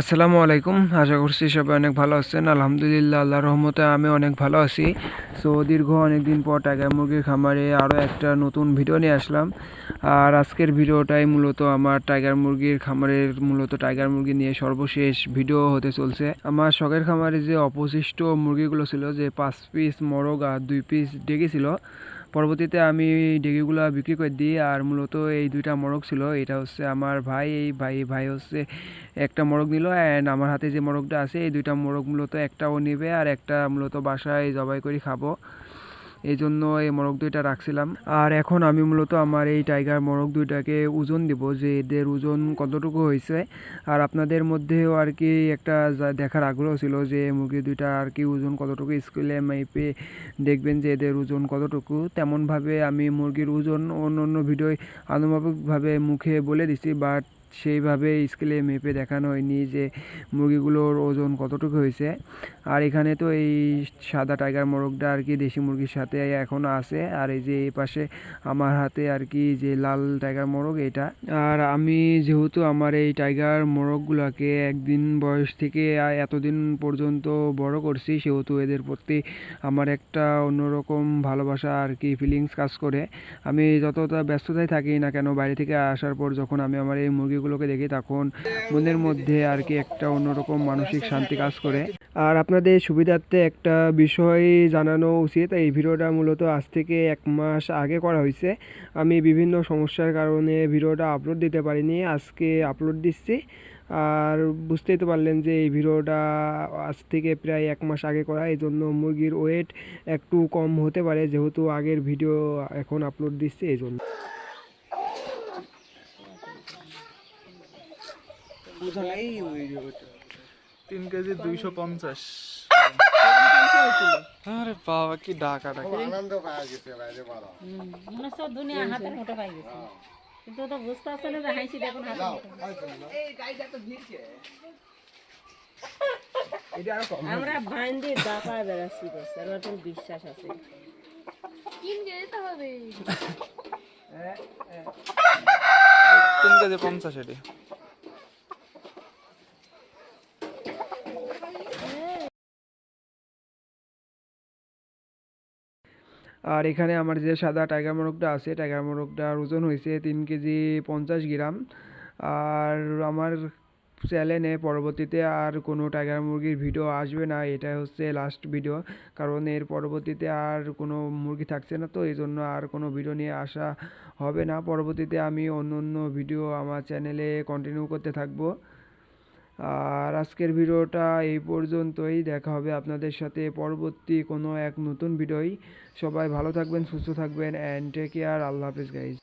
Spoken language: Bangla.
আসসালামু আলাইকুম। আশা করছি সবাই অনেক ভালো আছেন। আলহামদুলিল্লাহ আল্লাহ রহমতে আমি অনেক ভালো আছি। সো দীর্ঘ অনেক দিন পর টাইগার মুরগির খামারে আরও একটা নতুন ভিডিও নিয়ে আসলাম। আর আজকের ভিডিওটাই মূলত আমার টাইগার মুরগির খামারের, মূলত টাইগার মুরগি নিয়ে সর্বশেষ ভিডিও হতে চলছে। আমার শখের খামারে যে অবশিষ্ট মুরগিগুলো ছিল, যে পাঁচ পিস মরগ আর দুই পিস ডেকে ছিল পরবর্তীতে আমি ডেগিগুলো বিক্রি করে দিই আর মূলত এই দুইটা মোরগ ছিল। এটা হচ্ছে আমার ভাই, এই ভাই ভাই হচ্ছে একটা মোরগ নিল অ্যান্ড আমার হাতে যে মোরগটা আছে, এই দুইটা মোরগ মূলত একটাও নেবে আর একটা মূলত বাসায় জবাই করে খাব। এই জন্য এই মোরগ দুইটা রাখছিলাম। আর এখন আমি মূলত আমার এই টাইগার মোরগ দুইটাকে ওজন দিব, যে এদের ওজন কতটুকু হয়েছে। আর আপনাদের মধ্যেও আর কি একটা দেখার আগ্রহ ছিল যে মুরগি দুইটা আর কি ওজন কতটুকু স্কুলে মাইপে দেখবেন যে এদের ওজন কতটুকু। তেমনভাবে আমি মুরগির ওজন অন্য অন্য ভিডিওয় আনুমানিকভাবে মুখে বলে দিছি বাট সেইভাবে স্কেলে মেপে দেখানো হয়নি যে মুরগিগুলোর ওজন কতটুকু হয়েছে। আর এখানে তো এই সাদা টাইগার মোরগটা আর কি দেশি মুরগির সাথে এখনও আছে। আর এই যে এই পাশে আমার হাতে আর কি যে লাল টাইগার মোরগ এটা। আর আমি যেহেতু আমার এই টাইগার মোরগগুলোকে একদিন বয়স থেকে এতদিন পর্যন্ত বড় করছি, সেহেতু এদের প্রতি আমার একটা অন্যরকম ভালোবাসা আর কি ফিলিংস কাজ করে। আমি যতটা ব্যস্ততায় থাকি না কেন, বাইরে থেকে আসার পর যখন আমি আমার এই মুরগিগুলোকে দেখি তখন মনের মধ্যে আর কি একটা অন্যরকম মানসিক শান্তি কাজ করে। আর আপনাদের সুবিধার্থে একটা বিষয় জানানো উচিত, এই ভিডিওটা মূলত আজ থেকে এক মাস আগে করা হয়েছে। আমি বিভিন্ন সমস্যার কারণে ভিডিওটা আপলোড দিতে পারিনি, আজকে আপলোড দিচ্ছি। আর বুঝতেই তো পারলেন যে এই ভিডিওটা আজ থেকে প্রায় এক মাস আগে করা এই জন্য মুরগির ওয়েট একটু কম হতে পারে, যেহেতু আগের ভিডিও এখন আপলোড দিচ্ছি এই জন্য তিন কেজি দুইশো পঞ্চাশ। আরে বাবা কি ডাকা ডাকা আনন্দ পাওয়া গেছে বাইরে বড় মনে হচ্ছে দুনিয়া হাতের মুঠো পাই গেছে। কিন্তু তো বুঝতে পারছে না যে হাসি দেখুন হাতের মুঠো আমরা বেড়াচ্ছি আমার তো বিশ্বাস আছে। তিন কেজি পঞ্চাশ এটি। আর এখানে আমার যে সাদা টাইগার মোরগটা আছে টাইগার মোরগটার ওজন হয়েছে তিন কেজি পঞ্চাশ গ্রাম। আর আমার চ্যানেলে পরবর্তীতে আর কোনো টাইগার মুরগির ভিডিও আসবে না এটা হচ্ছে লাস্ট ভিডিও কারণ এর পরবর্তীতে আর কোনো মুরগি থাকছে না তো, এই জন্য আর কোনো ভিডিও নিয়ে আসা হবে না। পরবর্তীতে আমি অন্য অন্য ভিডিও আমার চ্যানেলে কন্টিনিউ করতে থাকব। আর আজকের ভিডিওটা এই পর্যন্তই। দেখা হবে আপনাদের সাথে পরবর্তী কোনো এক নতুন ভিডিওই। সবাই ভালো থাকবেন, সুস্থ থাকবেন অ্যান্ড টেক কেয়ার আল্লাহ হাফিজ গাইজ